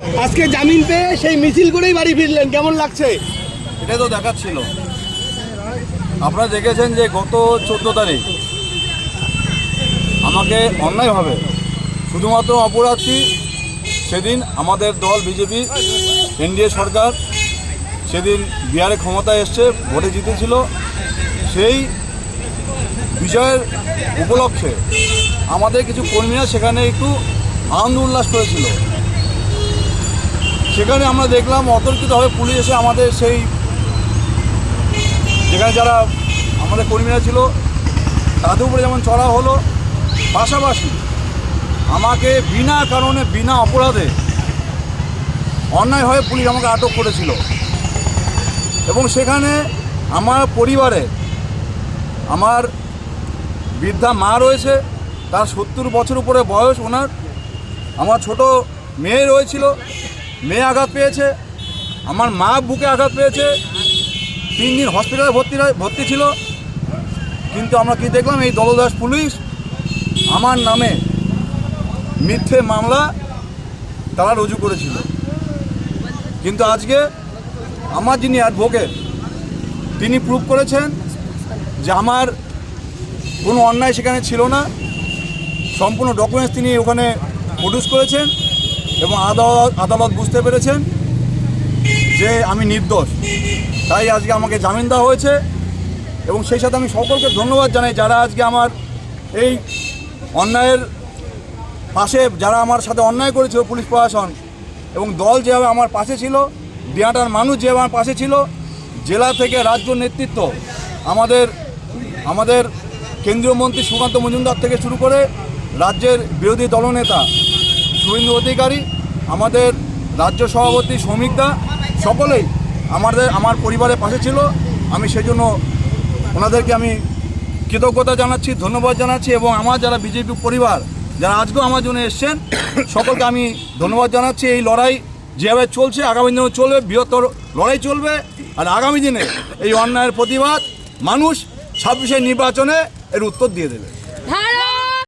আজকে জামিন পেয়ে সেই মিছিল করেই বাড়ি ফিরলেন, কেমন লাগছে? এটা তো দেখাচ্ছিল। আপনারা দেখেছেন যে গত চোদ্দ তারিখ আমাকে অন্যায়ভাবে শুধুমাত্র অপরাধী সেদিন আমাদের দল, বিজেপি, এনডিএ সরকার, সেদিন বিহারে ক্ষমতায় এসছে, ভোটে জিতেছিল। সেই বিজয়ের উপলক্ষে আমাদের কিছু কর্মীরা সেখানে একটু আনন্দ উল্লাস করেছিল। সেখানে আমরা দেখলাম অতর্কিতভাবে পুলিশ এসে আমাদের সেই যেখানে যারা আমাদের কর্মীরা ছিল, তাদের উপরে যেমন চড়া হলো, পাশাপাশি আমাকে বিনা কারণে, বিনা অপরাধে অন্যায় হয়ে পুলিশ আমাকে আটক করেছিল। এবং সেখানে আমার পরিবারে আমার বৃদ্ধা মা রয়েছে, তার সত্তর বছর উপরে বয়স ওনার। আমার ছোট মেয়ে রয়েছিল মেয়ে আঘাত পেয়েছে, আমার মা বুকে আঘাত পেয়েছে, তিন দিন হসপিটালে ভর্তি ভর্তি ছিল। কিন্তু আমরা কি দেখলাম, এই দলদাস পুলিশ আমার নামে মিথ্যে মামলা তারা রুজু করেছিল। কিন্তু আজকে আমার যিনি অ্যাডভোকেট তিনি প্রুভ করেছেন যে আমার কোনো অন্যায় সেখানে ছিল না। সম্পূর্ণ ডকুমেন্টস তিনি ওখানে প্রডিউস করেছেন। এবং আদালত আদালত বুঝতে পেরেছেন যে আমি নির্দোষ। তাই আজকে আমাকে জামিন দেওয়া হয়েছে এবং সেই সাথে আমি সকলকে ধন্যবাদ জানাই যারা আজকে আমার এই অন্যায়ের পাশে, যারা আমার সাথে অন্যায় করেছিল, পুলিশ প্রশাসন এবং দল যেভাবে আমার পাশে ছিল, দিয়াটার মানুষ যেভাবে আমার পাশে ছিল, জেলা থেকে রাজ্য নেতৃত্ব, আমাদের আমাদের কেন্দ্রীয় মন্ত্রী সুকান্ত মজুমদার থেকে শুরু করে রাজ্যের বিরোধী দলনেতা শুভেন্দু অধিকারী আমাদের রাজ্য সভাপতি, শ্রমিকদা, সকলেই আমাদের, আমার পরিবারের পাশে ছিল। আমি সেই জন্য ওনাদেরকে আমি কৃতজ্ঞতা জানাচ্ছি, ধন্যবাদ জানাচ্ছি এবং আমার যারা বিজেপি পরিবার, যারা আজকেও আমার জন্য এসছেন, সকলকে আমি ধন্যবাদ জানাচ্ছি। এই লড়াই যেভাবে চলছে, আগামী দিনেও চলবে, বৃহত্তর লড়াই চলবে। আর আগামী দিনে এই অন্যায়ের প্রতিবাদ মানুষ ছাব্বিশের নির্বাচনে এর উত্তর দিয়ে দেবে।